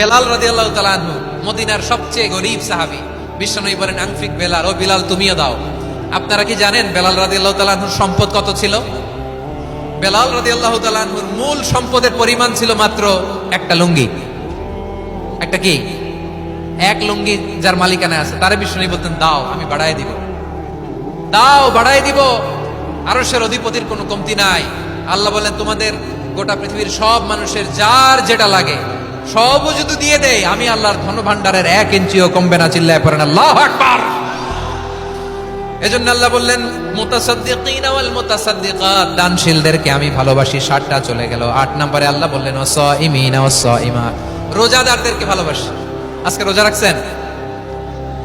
বেলাল রাজি আল্লাহ তালানহু মদিনার সবচেয়ে গরিব সাহাবি, বিশ্বনবী বলেন, আংফিক বেলাল, ও বিলাল, তুমিও দাও। আপনারা কি জানেন বেলাল রাজি আল্লাহ তালানহুর সম্পদ কত ছিল? বেলাল রাজি আল্লাহ তালানহুর মূল সম্পদের পরিমাণ ছিল মাত্র একটা লুঙ্গি। একটা কি? এক লুঙ্গি যার মালিকানা আছে। তারে বিশ্বনবী বলতেন, দাও, আমি বাড়াই দিব। দাও বাড়াই দিব। আরশের অধিপতির কোনো কমতি নাই। আল্লাহ বলেন, তোমাদের গোটা পৃথিবীর সব মানুষের যার যেটা লাগে সবও যদি দিয়ে দেয়, আমি আল্লাহর ধন ভান্ডারের এক ইঞ্চিও কমবে না, চিল্লায় পড়েন, আল্লাহ আকবার। এজন্য আল্লাহ বললেন, মুতাসাদ্দিকিন ওয়াল মুতাসাদ্দিকাত। দানশীলদেরকে আমি ভালোবাসি, ষাটটা চলে গেল। আট নম্বরে আল্লাহ বললেন ও সাইমিন ও সাইমাত রোজাদারদেরকে ভালোবাসি। আজকে রোজা রাখছেন?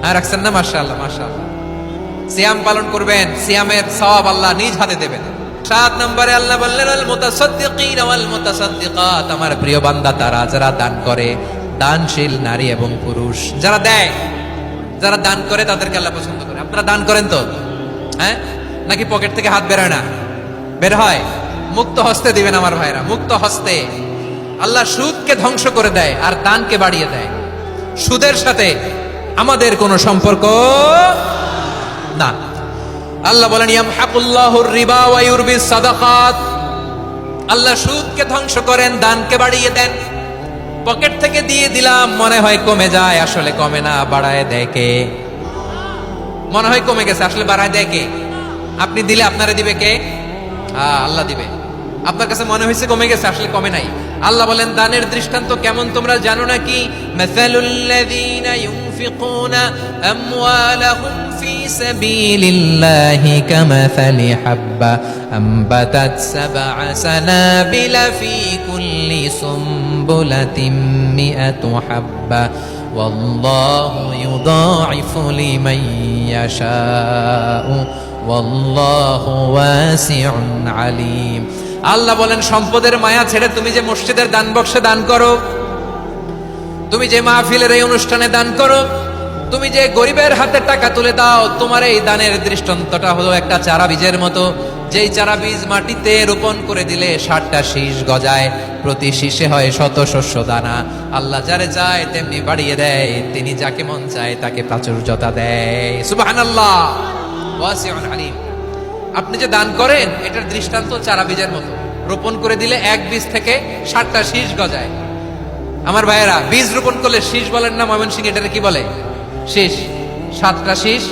হ্যাঁ রাখছেন না, মাশাআল্লাহ মাশাআল্লাহ। সিয়াম পালন করবেন, সিয়ামের সওয়াব আল্লাহ নিজ হাতে দেবেন। সাত নম্বরে আল্লাহ বললেন, আল মুতাসাদ্দিকিন ওয়াল মুতাসাদ্দিকাত। আমার প্রিয় বান্দা, তারা যারা দান করে, দানশীল নারী এবং পুরুষ, যারা দেয়, যারা দান করে, তাদেরকে আল্লাহ পছন্দ করে। আপনারা দান করেন তো? হ্যাঁ? নাকি পকেট থেকে হাত বেরোয় না? বের হয়? মুক্ত হস্তে দিবেন আমার ভাইরা, মুক্ত হস্তে। আল্লাহ সুদকে ধ্বংস করে দেয় আর দানকে বাড়িয়ে দেয়। সুদের সাথে আমাদের কোনো সম্পর্ক না। আল্লাহ বলেন ইয়ামহাকুল্লাহুর রিবা ওয়া আল্লাহ সুদকে ধ্বংস করেন, দানকে বাড়িয়ে দেন। পকেট থেকে দিয়ে দিলাম, মনে হয় কমে যায়, আসলে কমে না, বাড়ায় দেয় কে? মনে হয় কমে গেছে, আসলে বাড়ায় দেয় কে? আপনি দিলে আপনারে দিবে কে? হ্যাঁ আল্লাহ দিবে। আপনার কাছে মনে হয়েছে কমে গেছে, আসলে কমে নাই। আল্লাহ বলেন, দানের দৃষ্টান্ত কেমন তোমরা জানো নাকি? মাসালুল্লাযীনা ইউনফিকুনা আমওয়ালাহুম ফি সাবিলিল্লাহি কামাসালি হাব্বা আম্বাতাত সাবআ সানাবিলা ফি কুল্লি সুম্বুলাতিন মিআতু হাব্বা والله يضاعف لمن يشاء والله واسع عليم আল্লাহ বলেন সম্পদের মায়া ছেড়ে তুমি যে মসজিদের দান বক্সে দান করো তুমি যে মাহফিলের এই অনুষ্ঠানে দান করো তুমি যে গরিবের হাতে টাকা তুলে দাও, তোমার এই দানের দৃষ্টান্তটা হলো একটা চারা বীজের মতো। যেই চারা বীজ মাটিতে রোপণ করে দিলে ষাটটা শীষ গজায়, প্রতি শীষে হয় শত শস্য দানা। আল্লাহ যারে চায় তেমনি বাড়িয়ে দেয়, তিনি যাকে মন চায় তাকে প্রাচুর্যতা দেয়। সুবহানাল্লাহ। ওয়াসিউন আলিম। আপনি যে দান করেন, এটার দৃষ্টান্ত চারা বীজের মতো। রোপণ করে দিলে এক বীজ থেকে ষাটটা শীষ গজায়। আমার ভাইয়েরা, বীজ রোপণ করলে শীষ বলেন না ময়মনসিং এটাকে কি বলে? শীষ, সাতটা শীষ,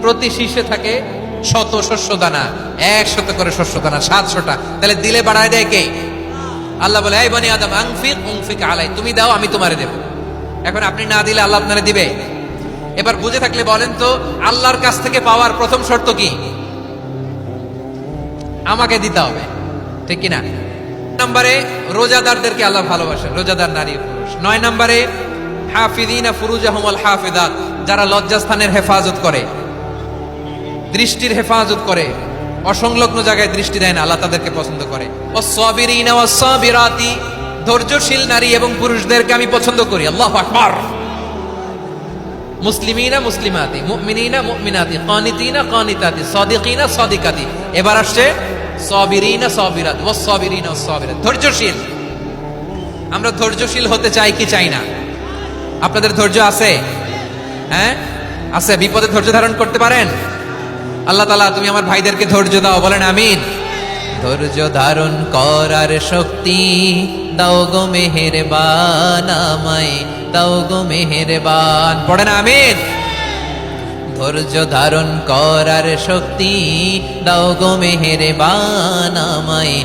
প্রতি শীষে থাকে শত শস্য দানা একশত করে শস্য দানা সাতশোটা। তাহলে দিলে বাড়ায় দেয় কে? আল্লাহ বলে, এই বনি আদম, আংফিক, উংফিক আলাই, তুমি দাও, আমি তোমারে দেব। এখন আপনি না দিলে আল্লাহ আপনারে দিবে? এবার বুঝে থাকলে বলেন তো, আল্লাহর কাছ থেকে পাওয়ার প্রথম শর্ত কি? আমাকে দিতে হবে। ঠিক কিনা? নম্বরে, রোজাদারদেরকে আল্লাহ ভালোবাসেন, রোজাদার নারী পুরুষ। নয় নম্বরে হাফিদিনা ফুরুজাহুম আল হাফিদাত, যারা লজ্জাস্থানের হেফাজত করে, দৃষ্টির হেফাজত করে, অসংলগ্ন জায়গায় দৃষ্টি দেয় না, আল্লাহ তাদেরকে পছন্দ করে। ধৈর্যশীল নারী এবং পুরুষদেরকে আমি পছন্দ করি, আল্লাহ আকবার। মুসলিমিনা মুসলিমাতি, মুমিনিনা মুমিনাতি, কানিতিনা কানিতাতি, সাদিকিনা সাদিকাতি। এবার আসছে সাবিরিনা সাবিরাত, ওয়াস সাবিরিনা ওয়াস সাবিরাত। ধৈর্যশীল। আমরা ধৈর্যশীল হতে চাই কি চাই না? আপনাদের ধৈর্য আছে? হ্যাঁ? আছে, বিপদে ধৈর্য ধারণ করতে পারেন? আল্লাহ তালা তুমি আমার ভাইদেরকে ধৈর্য দাও, বলেন আমিন। ধৈর্য ধারণ করার শক্তি দাও গো মেহেরবান আমায়, দাও গো মেহেরবান, পড়েন আমিন। ধৈর্য ধারণ করার শক্তি দাও গো মেহেরবান আমায়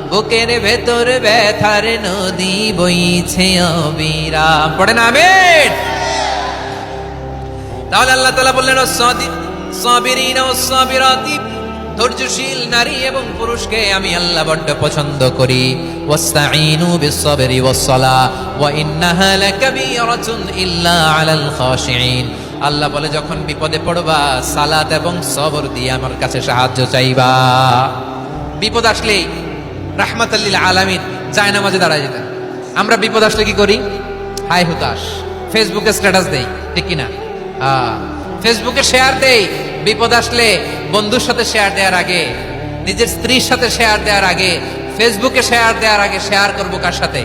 বুকের ভেতর ব্যথার নদী বইছে অবিরাম পড়ে না আমিন? তাহলে আল্লাহ তাআলা বললেন সাবিরিন ও সাবিরাতি ধৈর্যশীল নারী এবং পুরুষকে আমি আল্লাহ বড্ড পছন্দ করি। ওয়াস্তাঈনু বিস-সাবরি ওয়াস-সালা, ওয়া ইন্নাহা লাকাবীরাতুন ইল্লা আলাল খাশিঈন। আল্লাহ বলে, যখন বিপদে পড়বা, সালাত এবং সবর দিয়ে আমার কাছে সাহায্য চাইবা। বিপদ আসলেই রাহমাতাল্লিল আলামিন, যায় নামাজে দাঁড়ায় যেতেন। আমরা বিপদ আসলে কি করি? হাই হুতাশ। ফেসবুকে স্ট্যাটাস দেই, ঠিক কিনা? ফেসবুকে শেয়ার দেই, বিপদ আসলে বন্ধুর সাথে শেয়ার দেওয়ার আগে, নিজের স্ত্রীর সাথে শেয়ার দেওয়ার আগে ফেসবুকে শেয়ার দেওয়ার আগে শেয়ার করব কার সাথে?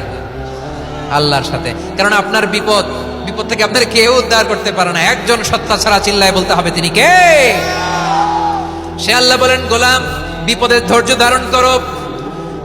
আল্লাহর সাথে। কারণ আপনার বিপদ বিপদ থেকে আপনার কেউ উদ্ধার করতে পারে না। একজন সত্তা ছাড়া চিল্লায় বলতে হবে তিনি কে? সে আল্লাহ বলেন, গোলাম, বিপদের ধৈর্য ধারণ করো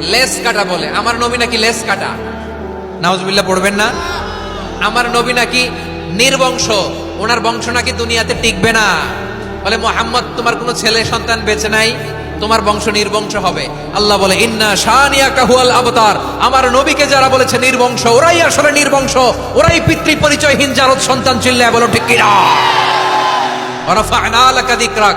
লেস কাটা বলে। আমার নবী নাকি লেস কাটা? নাউজবিল্লাহ পড়বেন না? আমার নবী নাকি নির্বংশ? ওনার বংশ নাকি দুনিয়াতে টিকবে না। বলে মোহাম্মদ তোমার কোনো ছেলে সন্তান বেঁচে নাই? তোমার বংশ নির্বংশ হবে। আল্লাহ বলে ইন্না শানিয়া কাহুয়াল আবতার। আমার নবীকে যারা বলেছে নির্বংশ ওরাই আসলে নির্বংশ। ওরাই পিতৃ পরিচয়হীন জারদ সন্তান চিল্লায় বলো ঠিক কিনা? ওরাফা'না লাকা যিকরাক।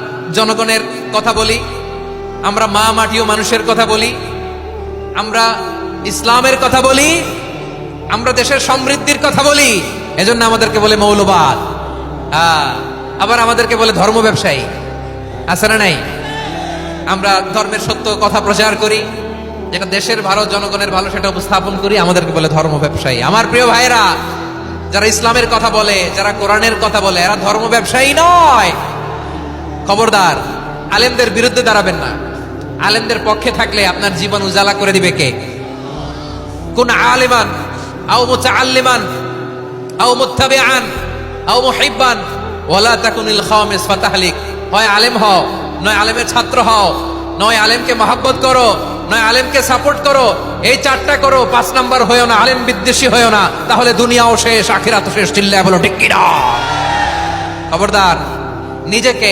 জনগণের কথা বলি আমরা মা মাটিও মানুষের কথা বলি আমরা ইসলামের কথা বলি আমরা দেশের সমৃদ্ধির কথা বলি এজন্য আমাদেরকে বলে মৌলবাদ। হ্যাঁ, আবার আমাদেরকে বলে ধর্ম ব্যবসায়ী। আছে না নাই? আমরা ধর্মের সত্য কথা প্রচার করি যেটা দেশের ভালো জনগণের ভালো সেটা উপস্থাপন করি আমাদেরকে বলে ধর্ম ব্যবসায়ী। আমার প্রিয় ভাইরা যারা ইসলামের কথা বলে যারা কোরআনের কথা বলে এরা ধর্ম ব্যবসায়ী নয়। খবরদার, আলেমদের বিরুদ্ধে দাঁড়াবেন না। আলেমদের পক্ষে থাকলে আপনার জীবন উজালা করে দিবে কে? কোন আলেমান, আও ফাতাহলিক। হয় আলেম নয় আলেমের ছাত্র নয় আলেমকে করো, নয় আলেমকে সাপোর্ট করো, এই চারটা করো, পাঁচ না, আলেম বিদ্বেষী না, তাহলে দুনিয়াও শেষ আখিরাত শেষ, চিল্লায় বলো, ঠিক খবরদার, নিজেকে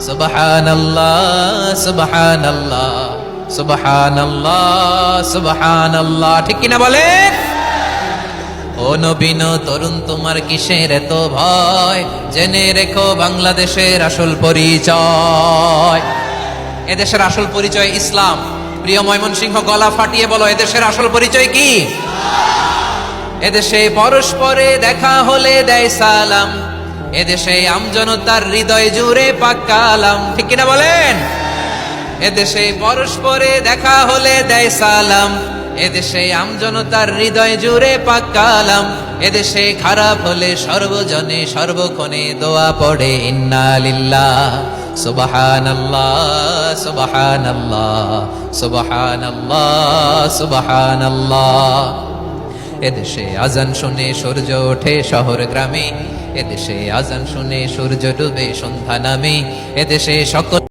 সুবহান সুবহান সুবহান ঠিক কিনা বলেন? ও তরুণ, তোমার ভয়? রেখো বাংলাদেশের আসল পরিচয়। এদেশের আসল পরিচয় ইসলাম। প্রিয় ময়মনসিংহ, গলা ফাটিয়ে বলো, এদেশের আসল পরিচয় কি? এদেশে পরস্পরে দেখা হলে দেয় সালাম। এদেশে আমজনতার হৃদয় জুড়ে পাক্কালাম ঠিক কিনা বলেন? এদেশে পরস্পরে দেখা হলে দেয় সালাম। এদেশে আমজনতার হৃদয় জুড়ে পাক্কালাম এদেশে খারাপ হলে সর্বজনে সর্বক্ষণে দোয়া পড়ে ইন্নালিল্লাহ সুবহানাল্লাহ সুবহানাল্লাহ সুবহানাল্লাহ সুবহানাল্লাহ। এদেশে আজান শুনে সূর্য ওঠে শহর গ্রামে। এদেশে আজান শুনে সূর্য ডুবে সন্ধ্যা নামে। এদেশে সকল